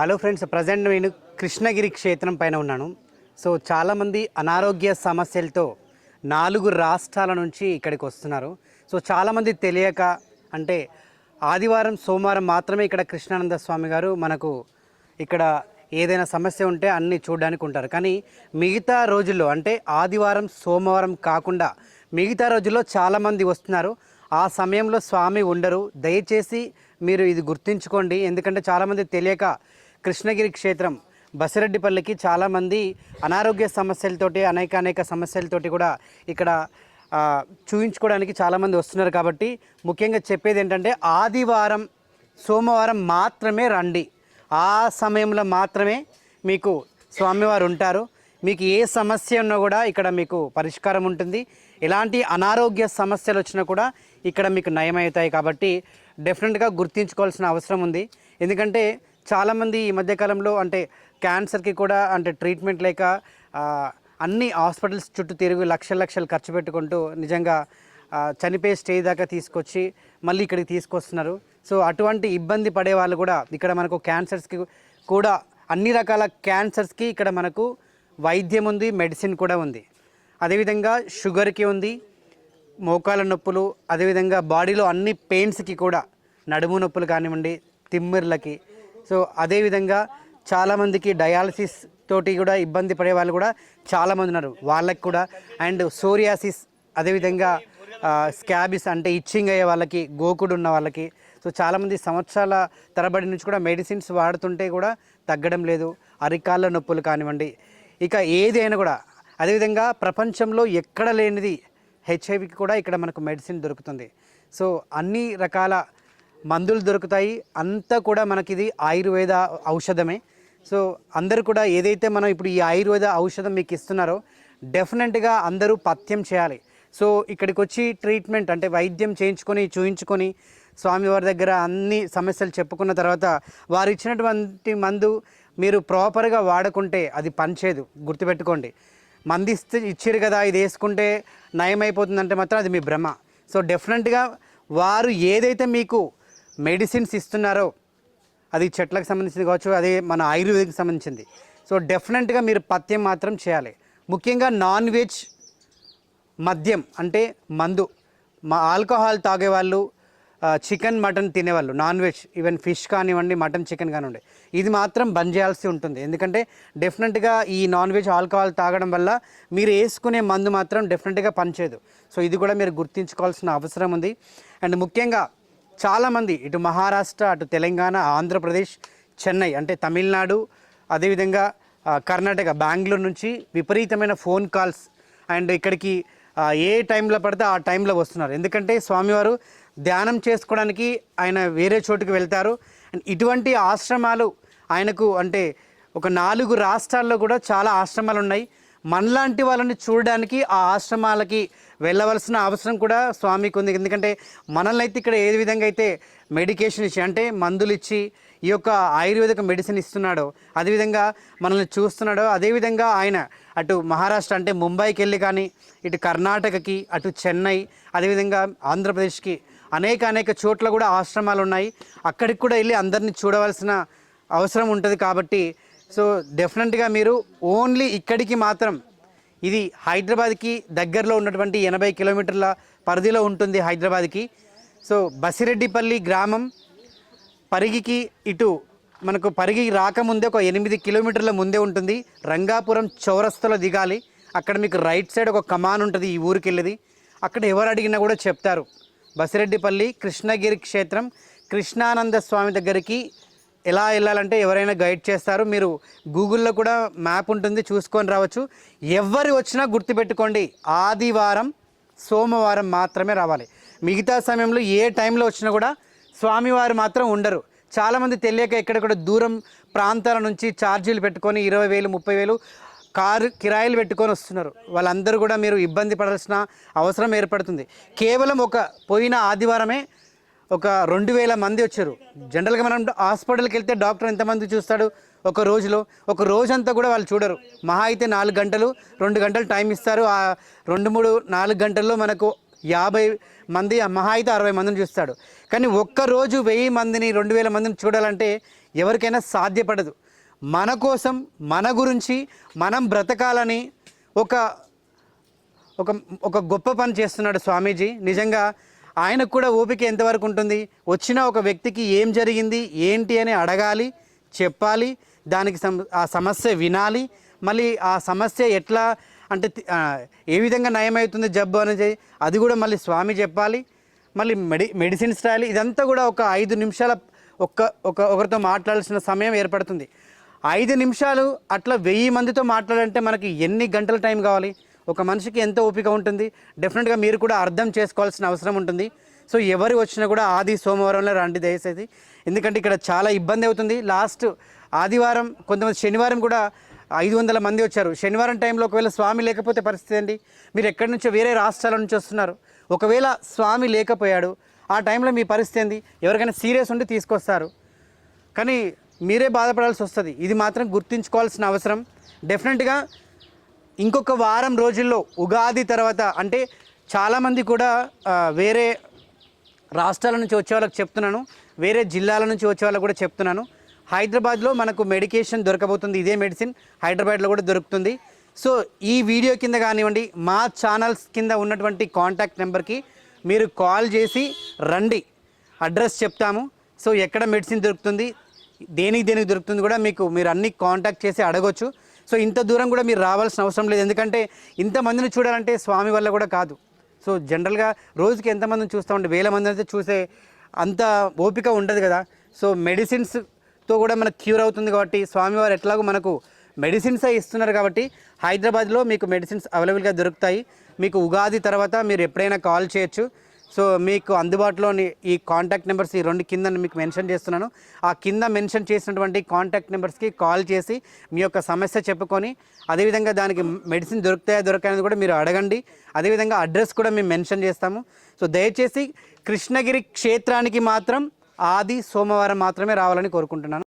Hello friends present నేను కృష్ణగిరి క్షేత్రం పైన ఉన్నాను. సో చాలామంది అనారోగ్య సమస్యలతో నాలుగు రాష్ట్రాల నుంచి ఇక్కడికి వస్తున్నారు. సో చాలామంది తెలియక అంటే ఆదివారం సోమవారం మాత్రమే ఇక్కడ కృష్ణానంద స్వామి గారు మనకు ఇక్కడ ఏదైనా సమస్య ఉంటే అన్నీ చూడడానికి ఉంటారు. కానీ మిగతా రోజుల్లో అంటే ఆదివారం సోమవారం కాకుండా మిగతా రోజుల్లో చాలామంది వస్తున్నారు. ఆ సమయంలో స్వామి ఉండరు. దయచేసి మీరు ఇది గుర్తుంచుకోండి. ఎందుకంటే చాలామంది తెలియక కృష్ణగిరి క్షేత్రం బసిరెడ్డిపల్లికి చాలామంది అనారోగ్య సమస్యలతోటి అనేక అనేక సమస్యలతోటి కూడా ఇక్కడ చూయించుకోవడానికి చాలామంది వస్తున్నారు కాబట్టి ముఖ్యంగా చెప్పేది ఏంటంటే ఆదివారం సోమవారం మాత్రమే రండి. ఆ సమయంలో మాత్రమే మీకు స్వామివారు ఉంటారు. మీకు ఏ సమస్య ఉన్నా కూడా ఇక్కడ మీకు పరిష్కారం ఉంటుంది. ఎలాంటి అనారోగ్య సమస్యలు వచ్చినా కూడా ఇక్కడ మీకు నయమవుతాయి కాబట్టి డెఫినెట్గా గుర్తించుకోవాల్సిన అవసరం ఉంది. ఎందుకంటే చాలామంది ఈ మధ్యకాలంలో అంటే క్యాన్సర్కి కూడా అంటే ట్రీట్మెంట్ లేక అన్ని హాస్పిటల్స్ చుట్టూ తిరిగి లక్షల లక్షలు ఖర్చు పెట్టుకుంటూ నిజంగా చనిపోయే స్టేజ్ దాకా తీసుకొచ్చి మళ్ళీ ఇక్కడికి తీసుకొస్తున్నారు. సో అటువంటి ఇబ్బంది పడే వాళ్ళు కూడా ఇక్కడ మనకు క్యాన్సర్స్కి కూడా అన్ని రకాల క్యాన్సర్స్కి ఇక్కడ మనకు వైద్యం ఉంది మెడిసిన్ కూడా ఉంది. అదేవిధంగా షుగర్కి ఉంది మోకాల నొప్పులు అదేవిధంగా బాడీలో అన్ని పెయిన్స్కి కూడా నడుము నొప్పులు కానివ్వండి తిమ్మిర్లకి సో అదేవిధంగా చాలామందికి డయాలసిస్ తోటి కూడా ఇబ్బంది పడే వాళ్ళు కూడా చాలామంది ఉన్నారు. వాళ్ళకి కూడా అండ్ సోరియాసిస్ అదేవిధంగా స్కాబిస్ అంటే ఇచ్చింగ్ అయ్యే వాళ్ళకి గోకుడు ఉన్న వాళ్ళకి. సో చాలామంది సంవత్సరాల తరబడి నుంచి కూడా మెడిసిన్స్ వాడుతుంటే కూడా తగ్గడం లేదు. అరికాళ్ళ నొప్పులు కానివ్వండి. ఇక ఏదైనా కూడా అదేవిధంగా ప్రపంచంలో ఎక్కడ లేనిది హెచ్ఐవికి కూడా ఇక్కడ మనకు మెడిసిన్ దొరుకుతుంది. సో అన్ని రకాల మందులు దొరుకుతాయి. అంతా కూడా మనకి ఇది ఆయుర్వేద ఔషధమే. సో అందరూ కూడా ఏదైతే మనం ఇప్పుడు ఈ ఆయుర్వేద ఔషధం మీకు ఇస్తున్నారో డెఫినెట్గా అందరూ పథ్యం చేయాలి. సో ఇక్కడికి వచ్చి ట్రీట్మెంట్ అంటే వైద్యం చేయించుకొని చూయించుకొని స్వామివారి దగ్గర అన్ని సమస్యలు చెప్పుకున్న తర్వాత వారు ఇచ్చినటువంటి మందు మీరు ప్రాపర్గా వాడుకుంటే అది పనిచేయదు. గుర్తుపెట్టుకోండి. మంది ఇస్తే ఇచ్చారు కదా ఇది వేసుకుంటే నయమైపోతుందంటే మాత్రం అది మీ భ్రమ. సో డెఫినెట్గా వారు ఏదైతే మీకు మెడిసిన్స్ ఇస్తున్నారో అది చెట్లకు సంబంధించింది కావచ్చు అది మన ఆయుర్వేదికి సంబంధించింది. సో డెఫినెట్గా మీరు పథ్యం మాత్రం చేయాలి. ముఖ్యంగా నాన్ వెజ్ మద్యం అంటే మందు. మా ఆల్కహాల్ తాగేవాళ్ళు చికెన్ మటన్ తినేవాళ్ళు నాన్ వెజ్ ఈవెన్ ఫిష్ కానివ్వండి మటన్ చికెన్ కానివ్వండి. ఇది మాత్రం బంద్ చేయాల్సి ఉంటుంది. ఎందుకంటే డెఫినెట్గా ఈ నాన్ వెజ్ ఆల్కహాల్ తాగడం వల్ల మీరు వేసుకునే మందు మాత్రం డెఫినెట్గా పనిచేయదు. సో ఇది కూడా మీరు గుర్తించుకోవాల్సిన అవసరం ఉంది. అండ్ ముఖ్యంగా చాలామంది ఇటు మహారాష్ట్ర అటు తెలంగాణ ఆంధ్రప్రదేశ్ చెన్నై అంటే తమిళనాడు అదేవిధంగా కర్ణాటక బెంగళూరు నుంచి విపరీతమైన ఫోన్ కాల్స్ అండ్ ఇక్కడికి ఏ టైంలో పడితే ఆ టైంలో వస్తున్నారు. ఎందుకంటే స్వామివారు ధ్యానం చేసుకోవడానికి ఆయన వేరే చోటుకి వెళ్తారు. అండ్ ఇటువంటి ఆశ్రమాలు ఆయనకు అంటే ఒక నాలుగు రాష్ట్రాల్లో కూడా చాలా ఆశ్రమాలు ఉన్నాయి. మనలాంటి వాళ్ళని చూడడానికి ఆ ఆశ్రమాలకి వెళ్ళవలసిన అవసరం కూడా స్వామికి ఉంది. ఎందుకంటే మనల్ని అయితే ఇక్కడ ఏ విధంగా అయితే మెడికేషన్ ఇచ్చి అంటే మందులు ఇచ్చి ఈ యొక్క ఆయుర్వేదిక మెడిసిన్ ఇస్తున్నాడో అదేవిధంగా మనల్ని చూస్తున్నాడో అదేవిధంగా ఆయన అటు మహారాష్ట్ర అంటే ముంబైకి వెళ్ళి కానీ ఇటు కర్ణాటకకి అటు చెన్నై అదేవిధంగా ఆంధ్రప్రదేశ్కి అనేక అనేక చోట్ల కూడా ఆశ్రమాలు ఉన్నాయి. అక్కడికి కూడా వెళ్ళి అందరినీ చూడవలసిన అవసరం ఉంటుంది కాబట్టి సో డెఫినెట్గా మీరు ఓన్లీ ఇక్కడికి మాత్రం ఇది హైదరాబాద్కి దగ్గరలో ఉన్నటువంటి ఎనభై కిలోమీటర్ల పరిధిలో ఉంటుంది హైదరాబాద్కి. సో బసిరెడ్డిపల్లి గ్రామం పరిగికి ఇటు మనకు పరిగి రాకముందే ఒక ఎనిమిది కిలోమీటర్ల ముందే ఉంటుంది. రంగాపురం చౌరస్తలో దిగాలి. అక్కడ మీకు రైట్ సైడ్ ఒక కమాన్ ఉంటుంది ఈ ఊరికి వెళ్ళేది అక్కడ ఎవరు అడిగినా కూడా చెప్తారు. బసిరెడ్డిపల్లి కృష్ణగిరి క్షేత్రం కృష్ణానంద స్వామి దగ్గరికి ఎలా వెళ్ళాలంటే ఎవరైనా గైడ్ చేస్తారు. మీరు గూగుల్లో కూడా మ్యాప్ ఉంటుంది చూసుకొని రావచ్చు. ఎవరు వచ్చినా గుర్తుపెట్టుకోండి ఆదివారం సోమవారం మాత్రమే రావాలి. మిగతా సమయంలో ఏ టైంలో వచ్చినా కూడా స్వామివారు మాత్రం ఉండరు. చాలామంది తెలియక ఎక్కడెక్కడ దూరం ప్రాంతాల నుంచి ఛార్జీలు పెట్టుకొని ఇరవై వేలు ముప్పై వేలు కారు కిరాయిలు పెట్టుకొని వస్తున్నారు. వాళ్ళందరూ కూడా మీరు ఇబ్బంది పడాల్సిన అవసరం ఏర్పడుతుంది. కేవలం ఒక పోయిన ఆదివారమే ఒక రెండు వేల మంది వచ్చారు. జనరల్గా మనం హాస్పిటల్కి వెళ్తే డాక్టర్ ఎంతమంది చూస్తాడు? ఒక రోజులో ఒక రోజంతా కూడా వాళ్ళు చూడరు. మహా అయితే నాలుగు గంటలు రెండు గంటలు టైం ఇస్తారు. ఆ రెండు మూడు నాలుగు గంటల్లో మనకు యాభై మంది మహా అయితే అరవై మందిని చూస్తాడు. కానీ ఒక్క రోజు వెయ్యి మందిని రెండు వేల మందిని చూడాలంటే ఎవరికైనా సాధ్యపడదు. మన కోసం మన గురించి మనం బ్రతకాలని ఒక ఒక ఒక గొప్ప పని చేస్తున్నాడు స్వామీజీ. నిజంగా ఆయనకు కూడా ఓపిక ఎంతవరకు ఉంటుంది? వచ్చిన ఒక వ్యక్తికి ఏం జరిగింది? ఏంటి అని అడగాలి చెప్పాలి దానికి సం ఆ సమస్య వినాలి మళ్ళీ ఆ సమస్య ఎట్లా అంటే ఏ విధంగా నయమవుతుంది జబ్బు అనేది అది కూడా మళ్ళీ స్వామి చెప్పాలి. మళ్ళీ మెడి మెడిసిన్స్ రాయాలి. ఇదంతా కూడా ఒక ఐదు నిమిషాల ఒక్క ఒక ఒకరితో మాట్లాడాల్సిన సమయం ఏర్పడుతుంది. ఐదు నిమిషాలు అట్లా వెయ్యి మందితో మాట్లాడాలంటే మనకి ఎన్ని గంటల టైం కావాలి? ఒక మనిషికి ఎంత ఓపిక ఉంటుంది? డెఫినెట్గా మీరు కూడా అర్థం చేసుకోవాల్సిన అవసరం ఉంటుంది. సో ఎవరు వచ్చినా కూడా ఆది సోమవారంలో రండి దయచేసి. ఎందుకంటే ఇక్కడ చాలా ఇబ్బంది అవుతుంది. లాస్ట్ ఆదివారం కొంతమంది శనివారం కూడా ఐదు వందల మంది వచ్చారు. శనివారం టైంలో ఒకవేళ స్వామి లేకపోతే పరిస్థితి ఏంటి? మీరు ఎక్కడి నుంచో వేరే రాష్ట్రాల నుంచి వస్తున్నారు. ఒకవేళ స్వామి లేకపోయాడు ఆ టైంలో మీ పరిస్థితి ఏంది ఎవరికైనా సీరియస్ ఉండి తీసుకొస్తారు. కానీ మీరే బాధపడాల్సి వస్తుంది. ఇది మాత్రం గుర్తుంచుకోవాల్సిన అవసరం. డెఫినెట్గా ఇంకొక వారం రోజుల్లో ఉగాది తర్వాత అంటే చాలామంది కూడా వేరే రాష్ట్రాల నుంచి వచ్చే వాళ్ళకి చెప్తున్నాను వేరే జిల్లాల నుంచి వచ్చే వాళ్ళకి కూడా చెప్తున్నాను. హైదరాబాద్లో మనకు మెడికేషన్ దొరకబోతుంది ఇదే మెడిసిన్ హైదరాబాద్లో కూడా దొరుకుతుంది. సో ఈ వీడియో కింద కానివ్వండి మా ఛానల్స్ కింద ఉన్నటువంటి కాంటాక్ట్ నెంబర్కి మీరు కాల్ చేసి రండి. అడ్రస్ చెప్తాము. సో ఎక్కడ మెడిసిన్ దొరుకుతుంది దేనికి దేనికి దొరుకుతుంది కూడా మీకు మీరు అన్ని కాంటాక్ట్ చేసి అడగొచ్చు. సో ఇంత దూరం కూడా మీరు రావాల్సిన అవసరం లేదు. ఎందుకంటే ఇంతమందిని చూడాలంటే స్వామి వల్ల కూడా కాదు. సో జనరల్గా రోజుకి ఎంతమందిని చూస్తూ ఉంటే వేల మంది అయితే చూసే అంత ఓపిక ఉండదు కదా. సో మెడిసిన్స్తో కూడా మనకు క్యూర్ అవుతుంది కాబట్టి స్వామివారు ఎట్లాగో మనకు మెడిసిన్సే ఇస్తున్నారు కాబట్టి హైదరాబాద్లో మీకు మెడిసిన్స్ అవైలబుల్గా దొరుకుతాయి. మీకు ఉగాది తర్వాత మీరు ఎప్పుడైనా కాల్ చేయొచ్చు. సో మీకు అందుబాటులోని ఈ కాంటాక్ట్ నెంబర్స్ ఈ రెండు కింద మీకు మెన్షన్ చేస్తున్నాను. ఆ కింద మెన్షన్ చేసినటువంటి కాంటాక్ట్ నెంబర్స్కి కాల్ చేసి మీ యొక్క సమస్య చెప్పుకొని అదేవిధంగా దానికి మెడిసిన్ దొరుకుతాయా దొరకాయని కూడా మీరు అడగండి. అదేవిధంగా అడ్రస్ కూడా మేము మెన్షన్ చేస్తాము. సో దయచేసి కృష్ణగిరి క్షేత్రానికి మాత్రం ఆది సోమవారం మాత్రమే రావాలని కోరుకుంటున్నాను.